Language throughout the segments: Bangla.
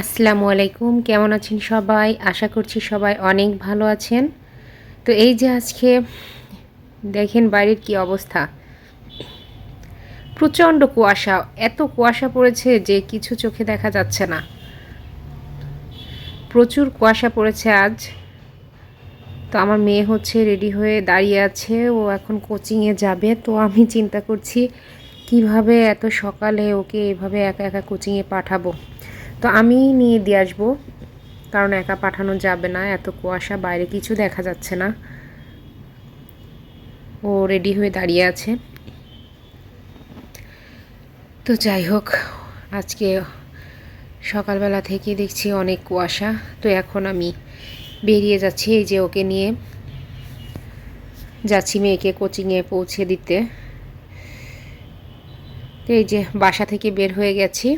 আসসালামু আলাইকুম, কেমন আছেন সবাই? আশা করছি সবাই অনেক ভালো আছেন। তো এই যে আজকে দেখেন বাইরের কি অবস্থা। প্রচণ্ড কুয়াশা, এত কুয়াশা পড়েছে যে কিছু চোখে দেখা যাচ্ছে না। প্রচুর কুয়াশা পড়েছে আজ। তো আমার মেয়ে হচ্ছে রেডি হয়ে দাঁড়িয়ে আছে, ও এখন কোচিংয়ে যাবে। তো আমি চিন্তা করছি, কীভাবে এত সকালে ওকে এভাবে একা একা কোচিংয়ে পাঠাবো? তো আমি নিয়ে দিয়ে আসব। কারণ একা পাঠানো যাবে না, এত কুয়াশা, বাইরে কিছু দেখা যাচ্ছে না। ও রেডি হয়ে দাঁড়িয়ে আছে। তো যাই হোক, আজকে সকালবেলা থেকে দেখছি অনেক কুয়াশা। তো এখন আমি বেরিয়ে যাচ্ছি এই যে ওকে নিয়ে। যাচ্ছি মেয়েকে কোচিংয়ে পৌঁছে দিতে। তো এই যে বাসা থেকে বের হয়ে গেছি।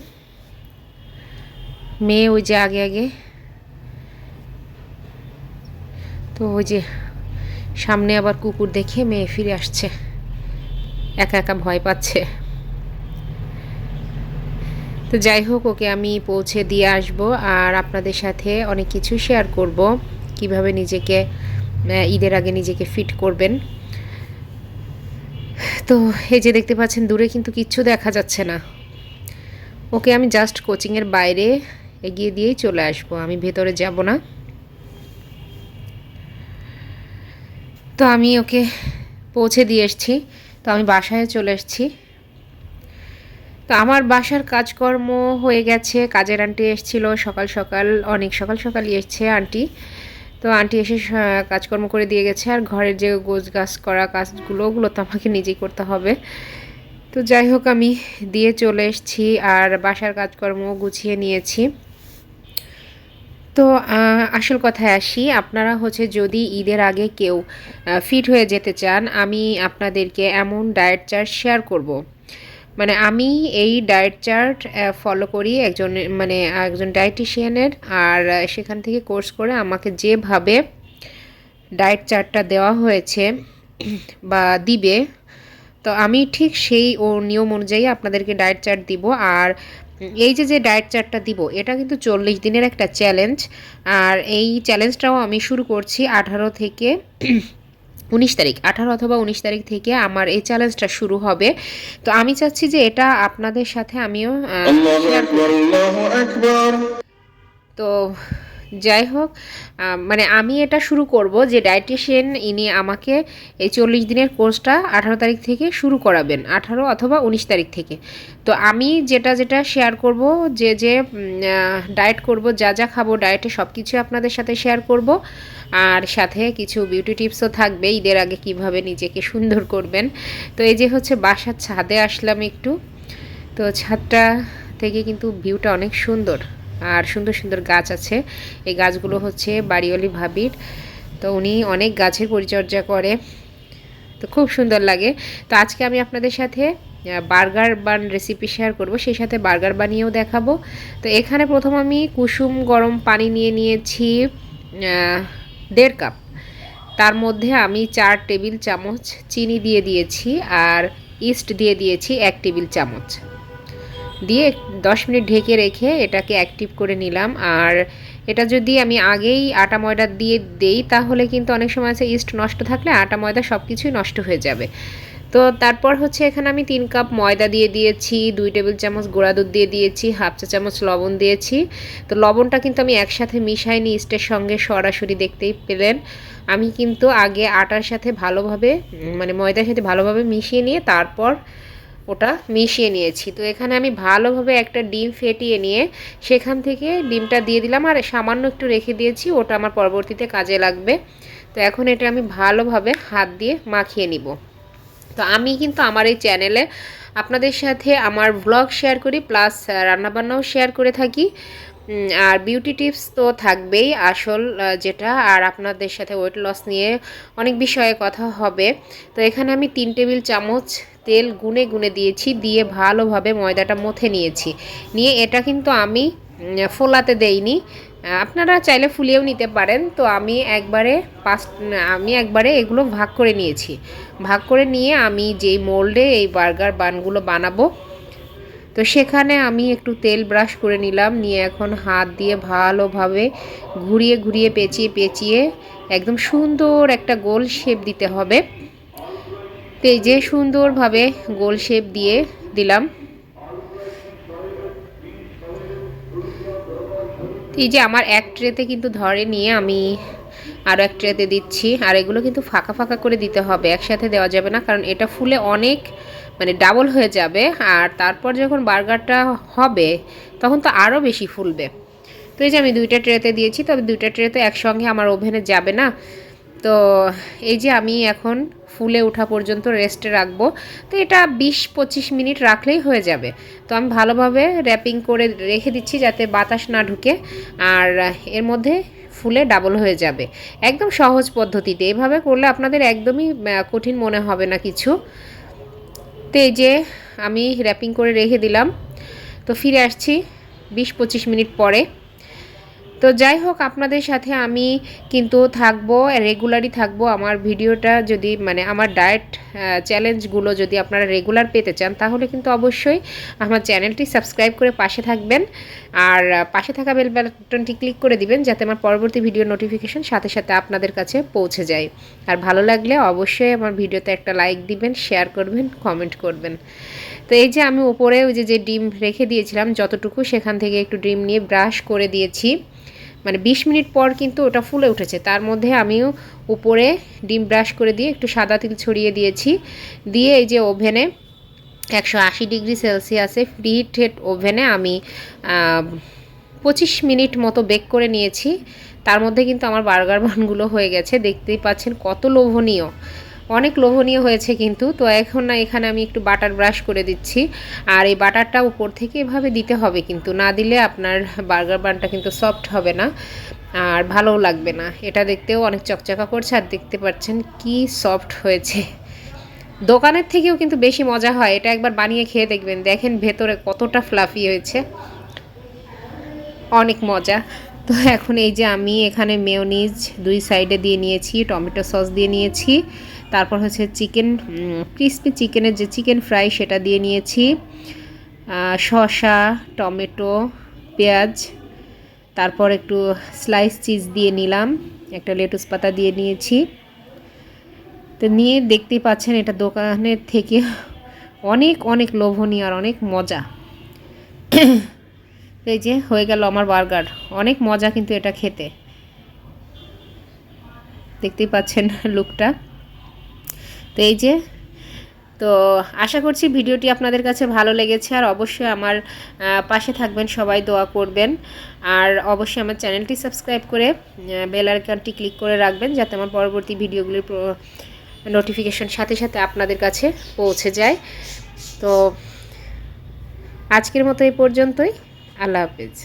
মেয়ে ওই যে আগে আগে। তো ওই যে সামনে আবার কুকুর দেখে মেয়ে ফিরে আসছে। একা একা ভয় পাচ্ছে। তো যাই হোক, ওকে আমি পৌঁছে দিয়ে আসব আর আপনাদের সাথে অনেক কিছু শেয়ার করব। কীভাবে নিজেকে ঈদের আগে নিজেকে ফিট করবেন। তো এই যে দেখতে পাচ্ছেন, দূরে কিন্তু কিচ্ছু দেখা যাচ্ছে না। ওকে আমি জাস্ট কোচিংয়ের বাইরে এগিয়ে দিয়েই চলে আসব, আমি ভেতরে যাব না। তো আমি ওকে পৌঁছে দিয়ে এসছি, তো আমি বাসায় চলে এসছি। তো আমার বাসার কাজকর্ম হয়ে গেছে, কাজের আন্টি এসেছিল, সকাল সকাল, অনেক সকাল সকালই এসছে আন্টি। তো আন্টি এসে কাজকর্ম করে দিয়ে গেছে, আর ঘরের যে গোছ গাছ করা কাজগুলো, ওগুলো তো আমাকে নিজেই করতে হবে। তো যাই হোক, আমি দিয়ে চলে এসেছি, আর বাসার কাজকর্ম গুছিয়ে নিয়েছি। তো আসল কথায় আসি আপনারা হচ্ছে যদি ঈদের আগে কেউ ফিট হয়ে যেতে চান, আমি আপনাদেরকে এমন ডায়েট চার্ট শেয়ার করব। মানে আমি এই ডায়েট চার্ট ফলো করি একজন মানে একজন ডায়েটিশিয়ানের আর সেখান থেকে কোর্স করে আমাকে যেভাবে ডায়েট চার্টটা দেওয়া হয়েছে বা দিবে, তো আমি ঠিক সেই ও নিয়ম অনুযায়ী আপনাদেরকে ডায়েট চার্ট দিব আর এই যে যে ডায়েট চার্টটা দিব এটা কিন্তু চল্লিশ দিনের একটা চ্যালেঞ্জ আর এই চ্যালেঞ্জটাও আমি শুরু করছি আঠারো থেকে উনিশ তারিখ আঠারো অথবা উনিশ তারিখ থেকে আমার এই চ্যালেঞ্জটা শুরু হবে। তো আমি চাচ্ছি যে এটা আপনাদের সাথে আমিও তো যাই হোক মানে আমি এটা শুরু করব যে ডায়েটিশিয়ান ইনি আমাকে এই চল্লিশ দিনের কোর্সটা আঠারো তারিখ থেকে শুরু করাবেন, আঠারো অথবা উনিশ তারিখ থেকে। তো আমি যেটা যেটা শেয়ার করব, যে যে ডায়েট করব, যা যা খাব ডায়েটে সব কিছু আপনাদের সাথে শেয়ার করব। আর সাথে কিছু বিউটি টিপসও থাকবে, ঈদের আগে কীভাবে নিজেকে সুন্দর করবেন। তো এই যে হচ্ছে বাসার ছাদে আসলাম একটু। তো ছাদটা থেকে কিন্তু ভিউটা অনেক সুন্দর। আর সুন্দর সুন্দর গাছ আছে। এই গাছগুলো হচ্ছে বাড়িওয়ালি ভাবির। তো উনি অনেক গাছের পরিচর্যা করে। তো খুব সুন্দর লাগে। তো আজকে আমি আপনাদের সাথে বার্গার বান রেসিপি শেয়ার করব। সেই সাথে বার্গার বানিয়েও দেখাবো। তো এখানে প্রথম আমি কুসুম গরম পানি নিয়ে নিয়েছি দেড় কাপ। তার মধ্যে আমি চার টেবিল চামচ চিনি দিয়ে দিয়েছি আর ইস্ট দিয়ে দিয়েছি এক টেবিল চামচ। দিয়ে দশ মিনিট ঢেকে রেখে এটাকে অ্যাক্টিভ করে নিলাম। আর এটা যদি আমি আগেই আটা ময়দা দিয়ে দেই, তাহলে কিন্তু অনেক সময় আছে ইস্ট নষ্ট থাকলে আটা ময়দা সব কিছুই নষ্ট হয়ে যাবে। তো তারপর হচ্ছে এখানে আমি তিন কাপ ময়দা দিয়ে দিয়েছি, দুই টেবিল চামচ গোড়া দুধ দিয়ে দিয়েছি, হাফ চা চামচ লবণ দিয়েছি। তো লবণটা কিন্তু আমি একসাথে মিশাইনি ইস্টের সঙ্গে সরাসরি দেখতেই পেলেন। আমি কিন্তু আগে আটার সাথে ভালোভাবে মানে ময়দার সাথে ভালোভাবে মিশিয়ে নিয়ে তারপর ওটা মিশিয়ে নিয়েছি। তো এখানে আমি ভালোভাবে একটা ডিম ফেটিয়ে নিয়ে সেখান থেকে ডিমটা দিয়ে দিলাম আর সামান্য একটু রেখে দিয়েছি, ওটা আমার পরবর্তীতে কাজে লাগবে। তো এখন এটা আমি ভালোভাবে হাত দিয়ে মাখিয়ে নিব। তো আমি কিন্তু আমার এই চ্যানেলে আপনাদের সাথে আমার ব্লগ শেয়ার করি প্লাস রান্নাবান্নাও শেয়ার করে থাকি। আর বিউটি টিপস তো থাকবেই আসল যেটা, আর আপনাদের সাথে ওয়েট লস নিয়ে অনেক বিষয়ে কথা হবে। তো এখানে আমি তিন টেবিল চামচ তেল গুনে গুনে দিয়েছি, দিয়ে ভালোভাবে ময়দাটা মথে নিয়েছি। নিয়ে এটা কিন্তু আমি ফোলাতে দেইনি। আপনারা চাইলে ফুলিয়েও নিতে পারেন। তো আমি একবারে পাঁচ আমি একবারে এগুলো ভাগ করে নিয়েছি। ভাগ করে নিয়ে আমি যেই মোল্ডে এই বার্গার বানগুলো বানাবো তো সেখানে আমি একটু তেল ব্রাশ করে নিলাম, নিয়ে এখন হাত দিয়ে ভালোভাবে ঘুরিয়ে ঘুরিয়ে পেঁচিয়ে পেঁচিয়ে একদম সুন্দর একটা গোল শেপ দিতে হবে। তো এই যে সুন্দরভাবে গোল শেপ দিয়ে দিলাম। এই যে আমার এক ট্রেতে কিন্তু ধরে নিয়ে আমি আরও এক ট্রেতে দিচ্ছি, আর এগুলো কিন্তু ফাঁকা ফাঁকা করে দিতে হবে, একসাথে দেওয়া যাবে না, কারণ এটা ফুলে অনেক মানে ডাবল হয়ে যাবে আর তারপর যখন বার্গারটা হবে, তখন তো আরও বেশি ফুলবে। তো এই যে আমি দুইটা ট্রেতে দিয়েছি তবে দুইটা ট্রেতে একসঙ্গে আমার ওভেনে যাবে না। তো এই যে আমি এখন ফুলে ওঠা পর্যন্ত রেস্টে রাখব। তো এটা বিশ পঁচিশ মিনিট রাখলেই হয়ে যাবে। তো আমি ভালোভাবে র্যাপিং করে রেখে দিচ্ছি যাতে বাতাস না ঢুকে, আর এর মধ্যে ফুলে ডাবল হয়ে যাবে। একদম সহজ পদ্ধতিতে। এভাবে করলে আপনাদের একদমই কঠিন মনে হবে না কিছু। তো এই যে আমি র্যাপিং করে রেখে দিলাম। তো ফিরে আসছি বিশ পঁচিশ মিনিট পরে। তো যাই হোক, আপনাদের সাথে আমি কিন্তু থাকব রেগুলারই থাকব। আমার ভিডিওটা যদি মানে আমার ডায়েট চ্যালেঞ্জগুলো যদি আপনারা রেগুলার পেতে চান, তাহলে কিন্তু অবশ্যই আমার চ্যানেলটি সাবস্ক্রাইব করে পাশে থাকবেন। আর পাশে থাকা বেল বাটনটি ক্লিক করে দিবেন, যাতে আমার পরবর্তী ভিডিও নোটিফিকেশন সাথে সাথে আপনাদের কাছে পৌঁছে যায়। আর ভালো লাগলে অবশ্যই আমার ভিডিওতে একটা লাইক দিবেন শেয়ার করবেন কমেন্ট করবেন। তো এই যে আমি উপরে ওই যে যে ডিম রেখে দিয়েছিলাম, যতটুকু সেখান থেকে একটু ডিম নিয়ে ব্রাশ করে দিয়েছি। মানে বিশ মিনিট পর কিন্তু ওটা ফুলে উঠেছে। তার মধ্যে আমিও উপরে ডিম ব্রাশ করে দিয়ে একটু সাদা তিল ছড়িয়ে দিয়েছি। দিয়ে এই যে ওভেনে একশো আশি ডিগ্রি সেলসিয়াসে ফ্রি হিটেড ওভেনে আমি পঁচিশ মিনিট মতো বেক করে নিয়েছি। তার মধ্যে কিন্তু আমার বার্গার বানগুলো হয়ে গেছে। দেখতেই পাচ্ছেন কত লোভনীয়। অনেক লোভনীয় হয়েছে কিন্তু, তো এখন না এখানে আমি একটু বাটার ব্রাশ করে দিচ্ছি। আর এই বাটারটা উপর থেকে এভাবে দিতে হবে কিন্তু, না দিলে আপনার বার্গার বানটা কিন্তু সফট হবে না আর ভালোও লাগবে না। এটা দেখতেও অনেক চকচকা করছে আর দেখতে পাচ্ছেন কি সফট হয়েছে। দোকানের থেকেও কিন্তু বেশি মজা হয়, এটা একবার বানিয়ে খেয়ে দেখবেন। দেখেন ভেতরে কতটা ফ্লাফি হয়েছে। অনেক মজা। তো এখন এই যে আমি এখানে মেয়নিজ দুই সাইডে দিয়ে নিয়েছি, টমেটো সস দিয়ে নিয়েছি। তারপর হচ্ছে চিকেন ক্রিসপি চিকেনের যে চিকেন ফ্রাই সেটা দিয়ে নিয়েছি। শসা, টমেটো, পেঁয়াজ, তারপর একটু স্লাইস চিজ দিয়ে নিলাম, একটা লেটুস পাতা দিয়ে নিয়েছি। তো নিয়ে দেখতেই পাচ্ছেন এটা দোকানের থেকে অনেক অনেক লোভনীয় আর অনেক মজা। এই যে হয়ে গেল আমার বার্গার, অনেক মজা কিন্তু এটা খেতে। দেখতেই পাচ্ছেন লুকটা তো এই যে, তো আশা করছি ভিডিওটি আপনাদের কাছে ভালো লেগেছে আর অবশ্যই আমার পাশে থাকবেন, সবাই দোয়া করবেন। আর অবশ্যই আমার চ্যানেলটি সাবস্ক্রাইব করে বেল আইকনটি ক্লিক করে রাখবেন যাতে আমার পরবর্তী ভিডিওগুলির নোটিফিকেশন সাথে সাথে আপনাদের কাছে পৌঁছে যায়। তো আজকের মতো এই পর্যন্তই। আল্লাহ হাফিজ।